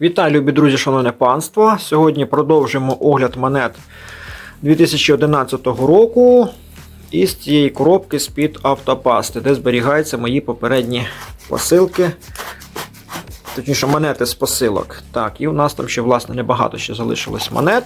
Вітаю, любі друзі, шановне панство. Сьогодні продовжимо огляд монет 2011 року із цієї коробки з-під автопасти, де зберігаються мої попередні посилки. Точніше, монети з посилок. Так, і у нас там ще, власне, небагато ще залишилось монет.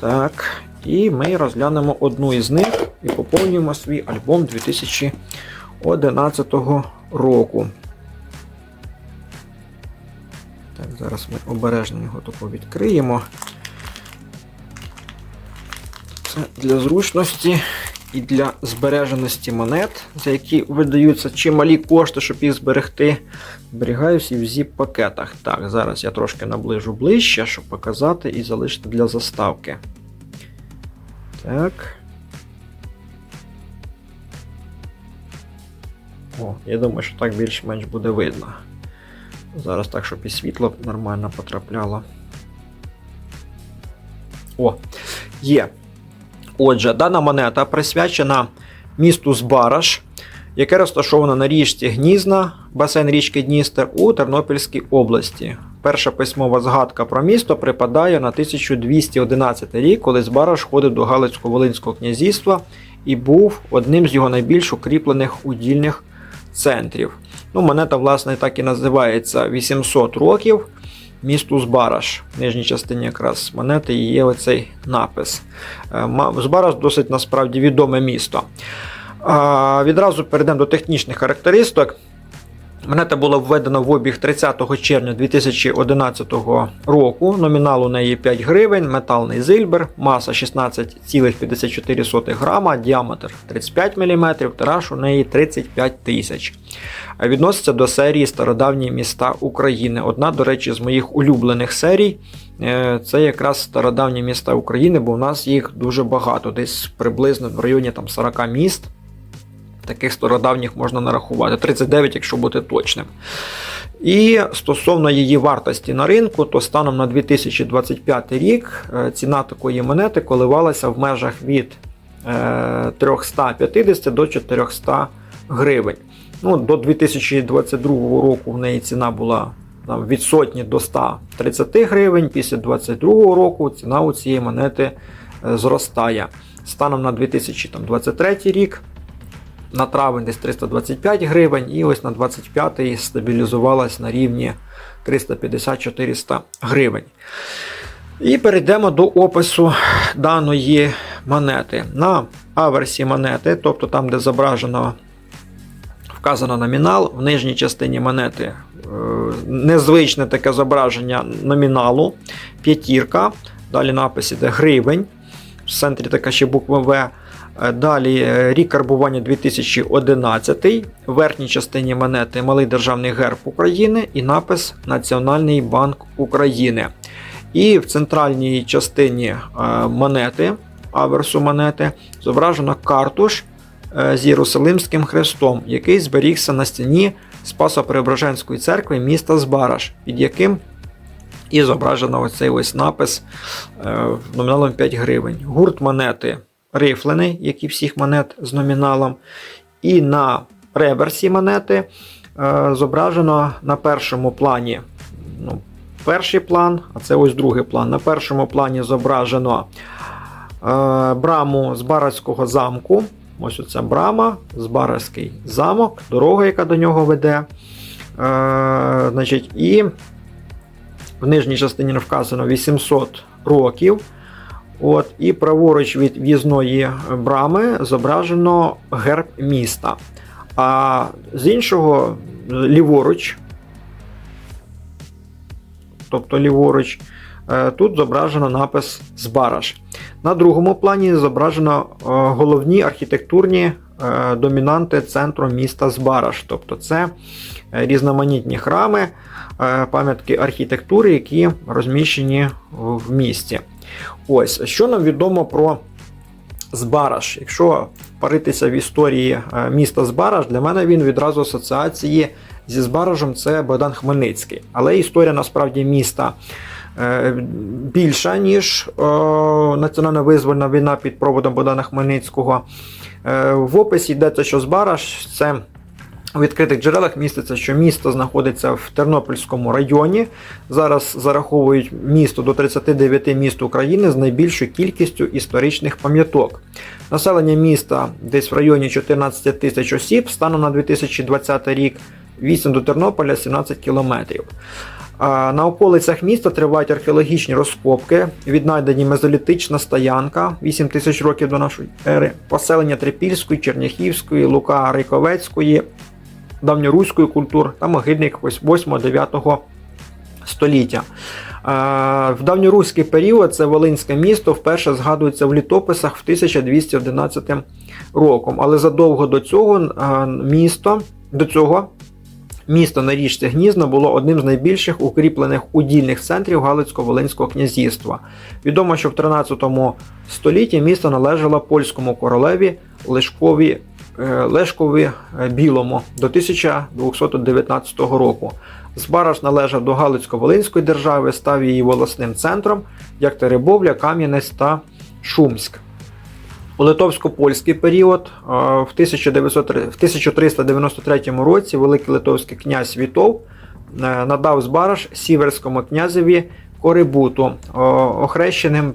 Так, і ми розглянемо одну із них і поповнюємо свій альбом 2011 року. Так, зараз ми обережно його тако відкриємо. Це для зручності і для збереженості монет, за які видаються чималі кошти, щоб їх зберегти. Зберігаю всі в зіп-пакетах. Так, зараз я трошки наближу ближче, щоб показати і залишити для заставки. Так. О, я думаю, що так більш-менш буде видно. Зараз так, щоб і світло нормально потрапляло. О, є. Отже, дана монета присвячена місту Збараж, яке розташоване на річці Гнізна, басейн річки Дністер у Тернопільській області. Перша письмова згадка про місто припадає на 1211 рік, коли Збараж входив до Галицько-Волинського князівства і був одним з його найбільш укріплених удільних центрів. Ну, Монета, власне, так і називається 800 років. Місту Збараш. В нижній частині якраз монети є оцей напис. Збараш Збараж досить насправді відоме місто. Відразу перейдемо до технічних характеристик. Монета була введена в обіг 30 червня 2011 року. Номінал у неї 5 гривень, металний зильбер, маса 16,54 грама, діаметр 35 мм, тираж у неї 35 тисяч. Відноситься до серії Стародавні міста України. Одна, до речі, з моїх улюблених серій. е, Це якраз стародавні міста України, бо в нас їх дуже багато, десь приблизно в районі там, 40 міст. Таких стародавніх можна нарахувати, 39, якщо бути точним. І стосовно її вартості на ринку, то станом на 2025 рік е, ціна такої монети коливалася в межах від е, 350 до 400 гривень. Ну, До 2022 року в неї ціна була там, від сотні до 130 гривень. Після 2022 року ціна у цієї монети е, зростає. Станом на 2023 рік на травень десь 325 гривень, і ось на 25-й стабілізувалась на рівні 350-400 гривень. І перейдемо до опису даної монети. На аверсі монети, тобто там, де зображено вказано номінал, в нижній частині монети е, незвичне таке зображення номіналу, п'ятірка. Далі напис іде гривень. В центрі така ще буква В. Е, Далі е, рік карбування 2011, в верхній частині монети Малий Державний герб України і напис Національний банк України. І в центральній частині е, монети, аверсу монети, зображено картуш з Єрусалимським хрестом, який зберігся на стіні Спасо-Преображенської церкви міста Збараж, під яким і зображено оцей ось напис номіналом 5 гривень. Гурт монети рифлений, як і всіх монет з номіналом. І на реверсі монети е, зображено на першому плані. ну, Перший план, а це ось другий план. На першому плані зображено е, браму з Барацького замку. Ось оця брама, Збаразький замок, дорога, яка до нього веде. Е, значить, І в нижній частині вказано 800 років. От, І праворуч від в'їзної брами зображено герб міста. А з іншого, ліворуч, тобто ліворуч, е, тут зображено напис Збараж. На другому плані зображено е, головні архітектурні е, домінанти центру міста Збараж. Тобто це різноманітні храми, пам'ятки архітектури, які розміщені в місті. Ось, що нам відомо про Збараж. Якщо паритися в історії міста Збараж, для мене він відразу асоціації зі Збаражем це Богдан Хмельницький. Але історія насправді міста е, більша, ніж національна визвольна війна під проводом Богдана Хмельницького. Е, в описі йдеться, що Збараж це У відкритих джерелах міститься, що місто знаходиться в Тернопільському районі. Зараз зараховують місто до 39 міст України з найбільшою кількістю історичних пам'яток. Населення міста десь в районі 14 тисяч осіб, станом на 2020 рік, відстань до Тернополя 17 кілометрів. На околицях міста тривають археологічні розкопки, віднайдені мезолітична стоянка 8 тисяч років до нашої ери, поселення Трипільської, Черняхівської, Лука Рейковецької, давньоруської культур та могильник 8-9 століття. Е, В давньоруський період це Волинське місто вперше згадується в літописах в 1211 роком, але задовго до цього е, місто до цього Місто на річці Гнізно було одним з найбільших укріплених удільних центрів Галицько-Волинського князівства. Відомо, що в 13 столітті місто належало польському королеві Лешкові, Лешкові е, Білому до 1219 року. Збараж належав до Галицько-Волинської держави, став її волосним центром, як Теребовля, Кам'янець та Шумськ. У литовсько-польський період е, в 1900 в 1393 році великий литовський князь Вітов е, надав збараж сіверському князеві Корибуту, е, охрещеним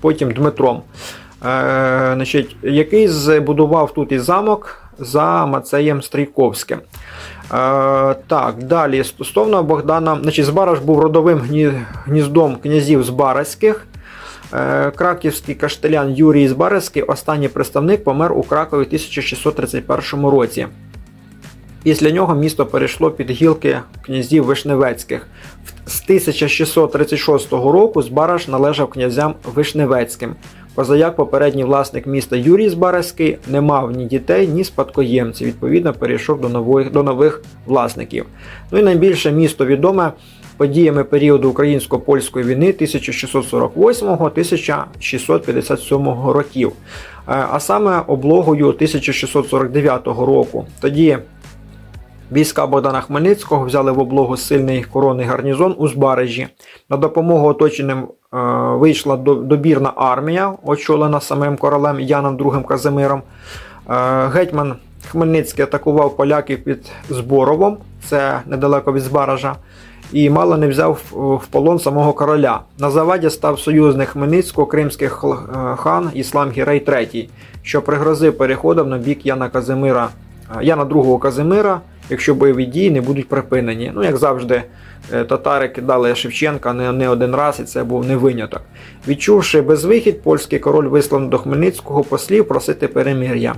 потім Дмитром, е, значить, який збудував тут і замок за Мацеєм Стрійковським. Е, так, далі стосовно Богдана, значить, Збараж був родовим гніздом князів Збаразьких. Е, Краківський каштелян Юрій Збаразький, останній представник, помер у Кракові в 1631 році. Після нього місто перейшло під гілки князів Вишневецьких. З 1636 року Збараж належав князям Вишневецьким. Позаяк попередній власник міста Юрій Збаразький не мав ні дітей, ні спадкоємців. Відповідно, перейшов до нових, до нових власників. Ну і найбільше місто відоме подіями періоду українсько-польської війни 1648-1657 років, Е, а саме облогою 1649 року. Тоді війська Богдана Хмельницького взяли в облогу сильний коронний гарнізон у Збаражі. На допомогу оточеним вийшла добірна армія, очолена самим королем Яном II Казимиром. Е, Гетьман Хмельницький атакував поляків під Зборовом, це недалеко від Збаража, і мало не взяв в- полон самого короля. На заваді став союзник Хмельницького кримський е, хан Іслам Гірей III, що пригрозив переходом на бік Яна Казимира, е, Яна II Казимира, якщо бойові дії не будуть припинені. Ну, як завжди, е, татари кидали Шевченка не, не один раз, і це був не виняток. Відчувши безвихідь, польський король вислав до Хмельницького послів просити перемир'я.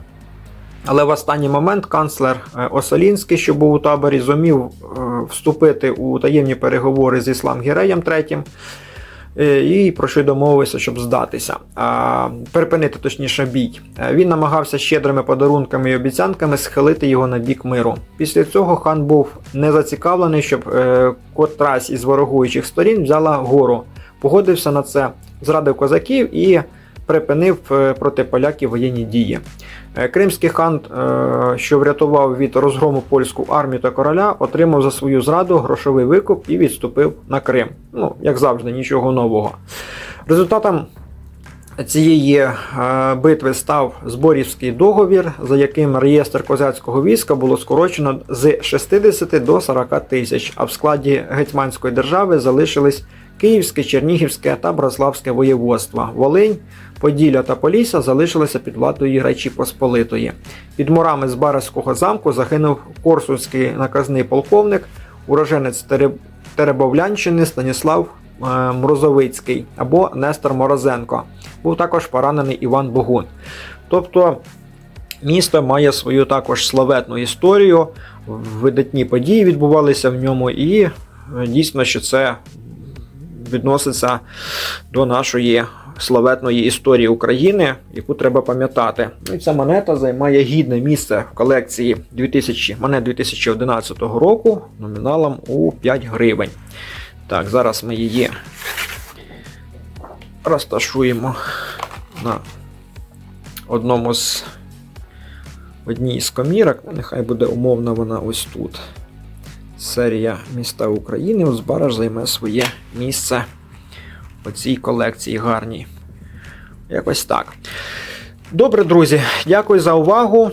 Але в останній момент канцлер е, Осолінський, що був у таборі, зумів е, вступити у таємні переговори з Іслам Гіреєм III і про що й домовився, щоб здатися, а, припинити точніше бій. Е, Він намагався щедрими подарунками і обіцянками схилити його на бік миру. Після цього хан був не зацікавлений, щоб е, котрась із ворогуючих сторін взяла гору. Погодився на це, зрадив козаків і припинив е, проти поляків воєнні дії. Е, Кримський хан, е, що врятував від розгрому польську армію та короля, отримав за свою зраду грошовий викуп і відступив на Крим. Ну, як завжди, нічого нового. Результатом цієї битви став Зборівський договір, за яким реєстр козацького війська було скорочено з 60 до 40 тисяч, а в складі гетьманської держави залишились Київське, Чернігівське та Браславське воєводства. Волинь, Поділля та Полісся залишилися під владою Речі Посполитої. Під мурами з Збаразького замку загинув корсунський наказний полковник, уроженець Тереб- Теребовлянщини Станіслав е, Мрозовицький або Нестор Морозенко. Був також поранений Іван Богун. Тобто місто має свою також славетну історію, видатні події відбувалися в ньому, і е, дійсно, що це відноситься до нашої славетної історії України, яку треба пам'ятати. Ну і ця монета займає гідне місце в колекції 2000, монет 2011 року номіналом у 5 гривень. Так, зараз ми її розташуємо на одному з одній з комірок. Нехай буде умовно вона ось тут. Серія міста України. Узбараж займе своє місце у цій колекції гарній. Якось так. Добре, друзі, дякую за увагу.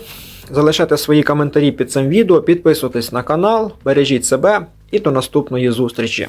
залишайте свої коментарі під цим відео, підписуйтесь на канал, бережіть себе і до наступної зустрічі.